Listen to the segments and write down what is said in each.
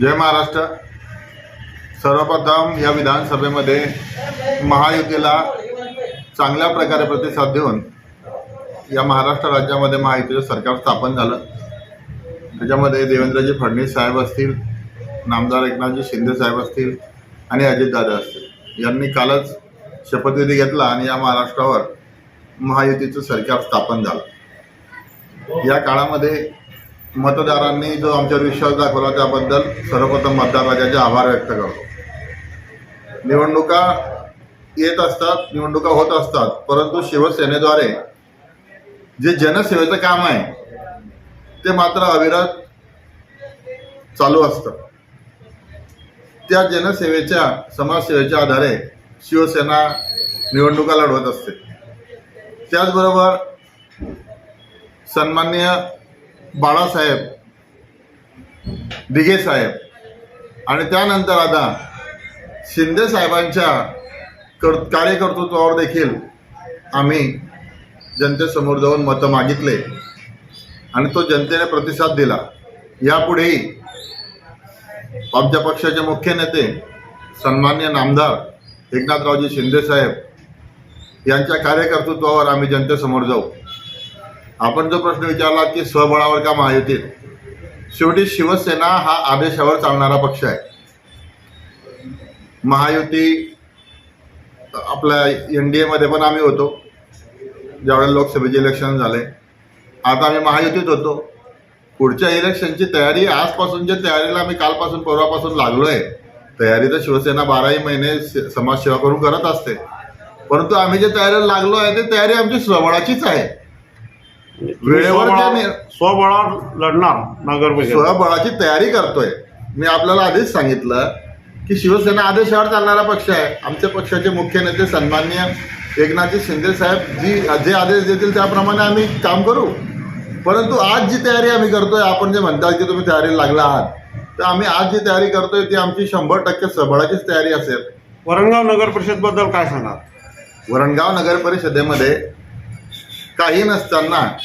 जय महाराष्ट्र. सर्वप्रथम या विधानसभेमध्ये महायुतीला चांगल्या प्रकारे प्रतिसाद देऊन या महाराष्ट्र राज्यामध्ये महायुतीचं सरकार स्थापन झालं. त्याच्यामध्ये देवेंद्रजी फडणवीस साहेब असतील नामदार एकनाथजी शिंदे साहेब असतील आणि अजितदादा असतील. यांनी कालच शपथविधी घेतला आणि या महाराष्ट्रावर महायुतीचं सरकार स्थापन झालं. या काळामध्ये मतदारांनी जो आमच्यावर विश्वास दाखवला त्याबद्दल सर्वप्रथम मतदार राजाचे आभार व्यक्त करतो. निवडणुका येत असतात निवडणुका होत असतात परंतु शिवसेनेद्वारे जे जनसेवेचं काम आहे ते मात्र अविरत चालू असतं. त्या जनसेवेच्या समाजसेवेच्या आधारे शिवसेना निवडणुका लढवत असते. त्याचबरोबर सन्माननीय बाळासाहेब दिघे साहेब आणि त्यानंतर आता शिंदे साहेबांच्या कर कार्यकर्तृत्वावर देखील आम्ही जनतेसमोर जाऊन मतं मागितले आणि तो जनतेने प्रतिसाद दिला. यापुढेही आमच्या पक्षाचे मुख्य नेते सन्मान्य नामदार एकनाथरावजी शिंदे साहेब यांच्या कार्यकर्तृत्वावर आम्ही जनतेसमोर जाऊ. आपण जो प्रश्न विचारला की स्वबळावर का महायुतीत? शेवटी शिवसेना हा आदेशावर चालणारा पक्ष आहे. महायुती आपल्या एन डी एमध्ये पण आम्ही होतो. ज्यावेळेला लोकसभेचे इलेक्शन झाले. आता आम्ही महायुतीत होतो. पुढच्या इलेक्शनची तयारी आजपासूनच्या तयारीला आम्ही कालपासून परवापासून लागलो आहे. तयारी तर शिवसेना बाराही महिने समाजसेवा करून करत असते. परंतु आम्ही जे तयारीला लागलो आहे ते तयारी आमची स्वबळाचीच आहे. वेळेवर नि- स्वबळावर लढणार नगर स्वबळाची तयारी करतोय. मी आपल्याला आधीच सांगितलं की शिवसेना आदेशावर चालणारा पक्ष आहे. आमच्या पक्षाचे मुख्य नेते सन्मान्य एकनाथजी शिंदे साहेब जी जे आदेश देतील त्याप्रमाणे आम्ही काम करू. परंतु आज जी तयारी आम्ही करतोय आपण जे म्हणतात की तुम्ही तयारीला लागला आहात तर आम्ही आज जी तयारी करतोय ती आमची शंभर टक्के सबळाचीच तयारी असेल. वरणगाव नगर परिषदबद्दल काय सांगाल? वरणगाव नगर परिषदेमध्ये काही नसताना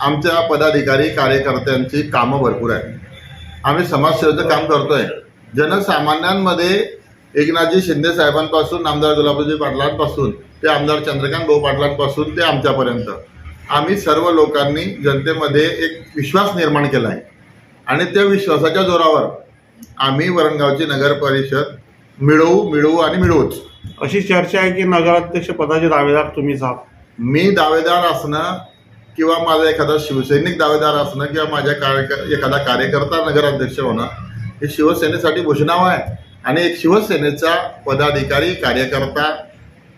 आमच्या पदाधिकारी कार्यकर्त्यांची कामं भरपूर आहेत. आम्ही समाजसेवेचं काम करतोय. जनसामान्यांमध्ये एकनाथजी शिंदे साहेबांपासून आमदार गुलाबजी पाटलांपासून ते आमदार चंद्रकांत भाऊ पाटलांपासून ते आमच्यापर्यंत आम्ही सर्व लोकांनी जनतेमध्ये एक विश्वास निर्माण केला आहे. आणि त्या विश्वासाच्या जोरावर आम्ही वरणगावची नगर परिषद मिळवू मिळवू आणि मिळवूच. अशी चर्चा आहे की नगराध्यक्ष पदाचे दावेदार तुम्हीच आहात. मी दावेदार असणं किंवा माझा एखादा शिवसैनिक दावेदार असणं किंवा माझ्या कार्य एखादा कार्यकर्ता नगराध्यक्ष होणं हे शिवसेनेसाठी भूषणावं आहे. आणि एक शिवसेनेचा पदाधिकारी कार्यकर्ता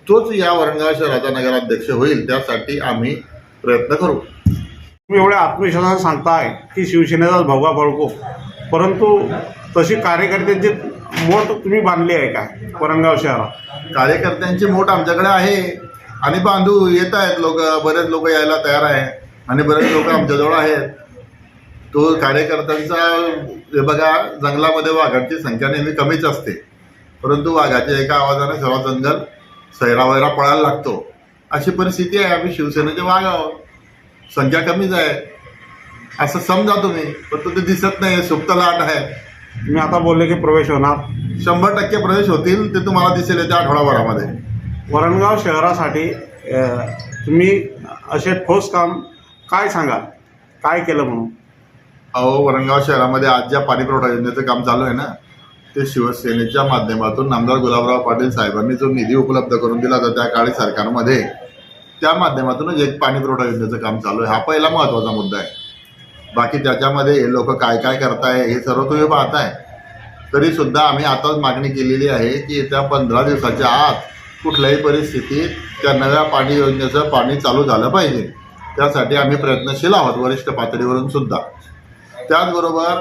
तोच या वरणगाव शहराचा नगराध्यक्ष होईल त्यासाठी आम्ही प्रयत्न करू. तुम्ही एवढ्या आत्मविश्वासाने सांगताय की शिवसेनेचा भोगा बळको परंतु तशी कार्यकर्त्यांची मोठ तुम्ही बांधली आहे का? वरणगाव शहरात? कार्यकर्त्यांची मोठ आमच्याकडे आहे. आणि बांधू येत आहेत लोक बरेच लोक यायला तयार आहे आणि बरेच लोक आमच्याजवळ आहेत. तो कार्यकर्त्यांचा हे बघा जंगलामध्ये वाघांची संख्या नेहमी कमीच असते. परंतु वाघाच्या एका आवाजाने सर्व जंगल सैरावैरा पळायला लागतो. अशी परिस्थिती आहे. आम्ही शिवसेनेचे वाघ आहोत. संख्या कमीच आहे. असं समजा तुम्ही पण ते दिसत नाही. सुप्त लाट आहे. तुम्ही आता बोलले की प्रवेश होणार. शंभर टक्के प्रवेश होतील ते तुम्हाला दिसेल येत्या आठवडाभरामध्ये. वरणगाव शहरासाठी तुम्ही असे ठोस काम काय सांगाल? काय केलं म्हणून? अहो वरणगाव शहरामध्ये आज ज्या पाणी पुरवठा योजनेचं काम चालू आहे ना ते शिवसेनेच्या माध्यमातून आमदार गुलाबराव पाटील साहेबांनी जो निधी उपलब्ध करून दिला होता त्या काळी सरकारमध्ये त्या माध्यमातूनच एक पाणी पुरवठा योजनेचं काम चालू आहे. हा पहिला महत्त्वाचा मुद्दा आहे. बाकी त्याच्यामध्ये हे लोक काय काय करताय हे सर्व तुम्ही पाहताय. तरीसुद्धा आम्ही आताच मागणी केलेली आहे की त्या पंधरा दिवसाच्या आत कुठल्याही परिस्थितीत त्या नव्या पाणी योजनेचं पाणी चालू झालं पाहिजे. त्यासाठी आम्ही प्रयत्नशील आहोत वरिष्ठ पातळीवरून सुद्धा. त्याचबरोबर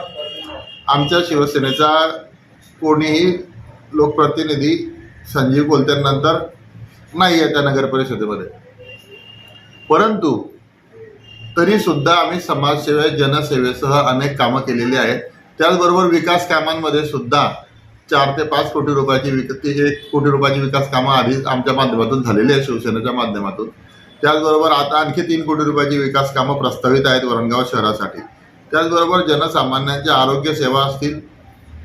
आमच्या शिवसेनेचा कोणीही लोकप्रतिनिधी संजीव कोलतेनंतर नाही आहे त्या नगर परिषदेमध्ये. परंतु तरीसुद्धा आम्ही समाजसेवे जनसेवेसह अनेक कामं केलेली आहेत. त्याचबरोबर विकास कामांमध्ये सुद्धा चार ते पाच कोटी रुपयाची विकती एक कोटी रुपयाची विकास कामं आधीच आमच्या माध्यमातून झालेली आहे शिवसेनेच्या माध्यमातून. त्याचबरोबर आता आणखी तीन कोटी रुपयाची विकास कामं प्रस्तावित आहेत वरणगाव शहरासाठी. त्याचबरोबर जनसामान्यांच्या आरोग्य सेवा असतील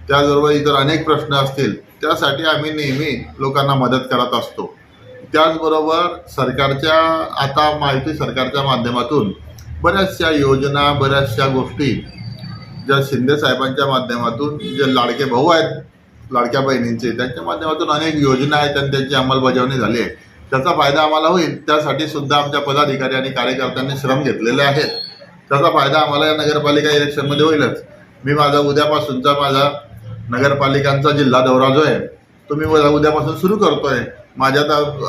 त्याचबरोबर इतर अनेक प्रश्न असतील त्यासाठी आम्ही नेहमी लोकांना मदत करत असतो. त्याचबरोबर सरकारच्या आता माहिती सरकारच्या माध्यमातून बऱ्याचशा योजना बऱ्याचशा गोष्टी ज्या शिंदे साहेबांच्या माध्यमातून जे लाडके भाऊ आहेत लाडक्या बहिणींचे. त्यांच्या माध्यमातून अनेक योजना आहेत आणि त्यांची अंमलबजावणी झाली आहे. त्याचा फायदा आम्हाला होईल. त्यासाठी सुद्धा आमच्या पदाधिकारी आणि कार्यकर्त्यांनी श्रम घेतलेले आहेत. त्याचा फायदा आम्हाला या नगरपालिका इलेक्शनमध्ये होईलच. मी माझा उद्यापासूनचा माझा नगरपालिकांचा जिल्हा दौरा जो आहे तो मी उद्यापासून सुरू करतोय. माझ्या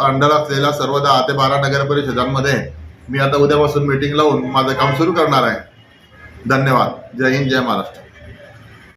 अंडर असलेल्या सर्व दहा ते बारा नगर परिषदांमध्ये मी आता उद्यापासून मीटिंग लावून माझं काम सुरू करणार आहे. धन्यवाद. जय हिंद जय महाराष्ट्र.